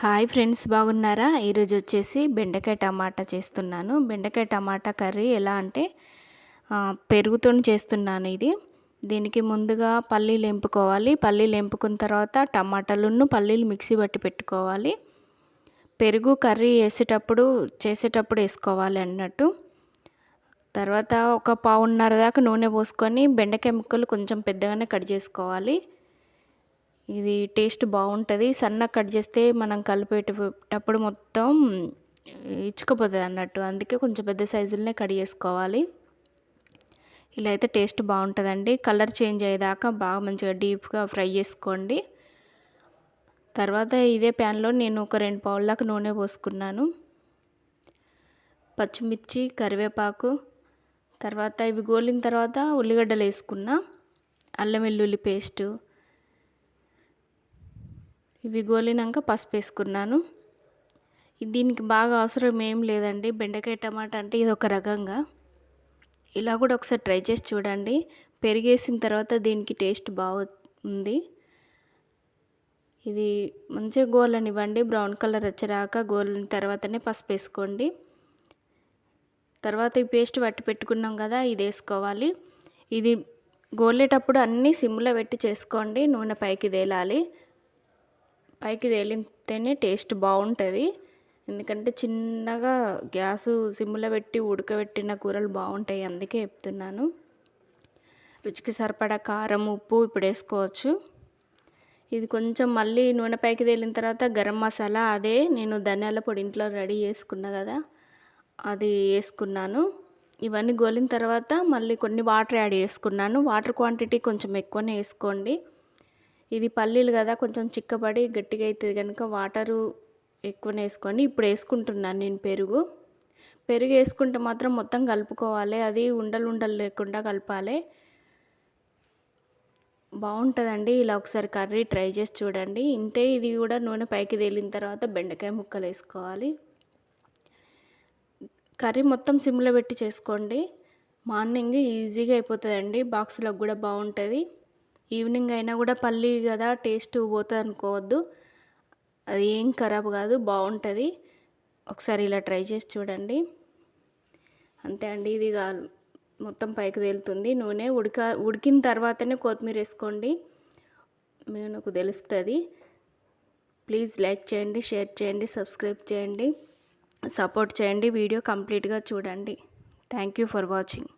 Hi friends బాగున్నారా? ఈరోజు వచ్చేసి బెండకాయ టమాటా చేస్తున్నాను. బెండకాయ టమాటా కర్రీ ఎలా అంటే పెరుగుతో చేస్తున్నాను ఇది. దీనికి ముందుగా పల్లీలు ఎంపుకోవాలి. పల్లీలు ఎంపుకున్న తర్వాత టమాటాలను పల్లీలు మిక్సీ పట్టి పెట్టుకోవాలి. పెరుగు కర్రీ వేసేటప్పుడు చేసేటప్పుడు వేసుకోవాలి అన్నట్టు. తర్వాత ఒక పావున్నర దాకా నూనె పోసుకొని బెండకాయ ముక్కలు కొంచెం పెద్దగానే కట్ చేసుకోవాలి. ఇది టేస్ట్ బాగుంటుంది. సన్న కట్ చేస్తే మనం కలిపేటప్పుడు మొత్తం ఇచ్చుకుపోతుంది అన్నట్టు. అందుకే కొంచెం పెద్ద సైజులనే కట్ చేసుకోవాలి. ఇలా అయితే టేస్ట్ బాగుంటుందండి. కలర్ చేంజ్ అయ్యేదాకా బాగా మంచిగా డీప్గా ఫ్రై చేసుకోండి. తర్వాత ఇదే ప్యాన్లో నేను ఒక రెండు పావుల దాకా నూనె పోసుకున్నాను. పచ్చిమిర్చి కరివేపాకు తర్వాత ఇవి గోలిన తర్వాత ఉల్లిగడ్డలు వేసుకున్న అల్లం వెల్లుల్లి పేస్టు ఇవి గోలినాక పసుపు వేసుకున్నాను. దీనికి బాగా అవసరం ఏం లేదండి. బెండకాయ టమాటా అంటే ఇది ఒక రకంగా. ఇలా కూడా ఒకసారి ట్రై చేసి చూడండి. పెరిగేసిన తర్వాత దీనికి టేస్ట్ బాగుంది. ఇది మంచిగా గోలనివ్వండి. బ్రౌన్ కలర్ వచ్చరాక గోలిన తర్వాతనే పసుపు వేసుకోండి. తర్వాత ఈ పేస్ట్ పట్టి పెట్టుకున్నాం కదా ఇది వేసుకోవాలి. ఇది గోలేటప్పుడు అన్నీ సిమ్లో పెట్టి చేసుకోండి. నూనె పైకి తేలాలి. పైకి తేలితేనే టేస్ట్ బాగుంటుంది. ఎందుకంటే చిన్నగా గ్యాస్ సిమ్లో పెట్టి ఉడకబెట్టిన కూరలు బాగుంటాయి అందుకే చెప్తున్నాను. రుచికి సరిపడా కారం ఉప్పు ఇప్పుడు వేసుకోవచ్చు. ఇది కొంచెం మళ్ళీ నూనె పైకి తేలిన తర్వాత గరం మసాలా అదే నేను ధనియాల పొడి ఇంట్లో రెడీ చేసుకున్నా కదా అది వేసుకున్నాను. ఇవన్నీ గోలిన తర్వాత మళ్ళీ కొన్ని వాటర్ యాడ్ చేసుకున్నాను. వాటర్ క్వాంటిటీ కొంచెం ఎక్కువనే వేసుకోండి. ఇది పల్లీలు కదా కొంచెం చిక్కబడి గట్టిగా అవుతుంది కనుక వాటరు ఎక్కువనే వేసుకోండి ఇప్పుడు వేసుకుంటున్నాను నేను పెరుగు. పెరుగు వేసుకుంటే మాత్రం మొత్తం కలుపుకోవాలి అది ఉండలు ఉండలు లేకుండా కలపాలి. బాగుంటుందండి ఇలా ఒకసారి కర్రీ ట్రై చేసి చూడండి. ఇంతే ఇది కూడా నూనె పైకి తేలిన తర్వాత బెండకాయ ముక్కలు వేసుకోవాలి. కర్రీ మొత్తం సిమ్లో పెట్టి చేసుకోండి. మార్నింగ్ ఈజీగా అయిపోతుందండి బాక్స్లో కూడా బాగుంటుంది. ఈవినింగ్ అయినా కూడా పల్లి కదా టేస్ట్ పోతుంది అనుకోవద్దు అది ఏం ఖరాబ్ కాదు బాగుంటుంది. ఒకసారి ఇలా ట్రై చేసి చూడండి. అంతే అండి ఇది మొత్తం పైకి తేలుతుంది. నూనె ఉడక ఉడికిన తర్వాతనే కొత్తిమీర వేసుకోండి. మీకు తెలుస్తుంది. ప్లీజ్ లైక్ చేయండి షేర్ చేయండి సబ్స్క్రైబ్ చేయండి. సపోర్ట్ చేయండి వీడియో కంప్లీట్గా చూడండి. Thank you for watching.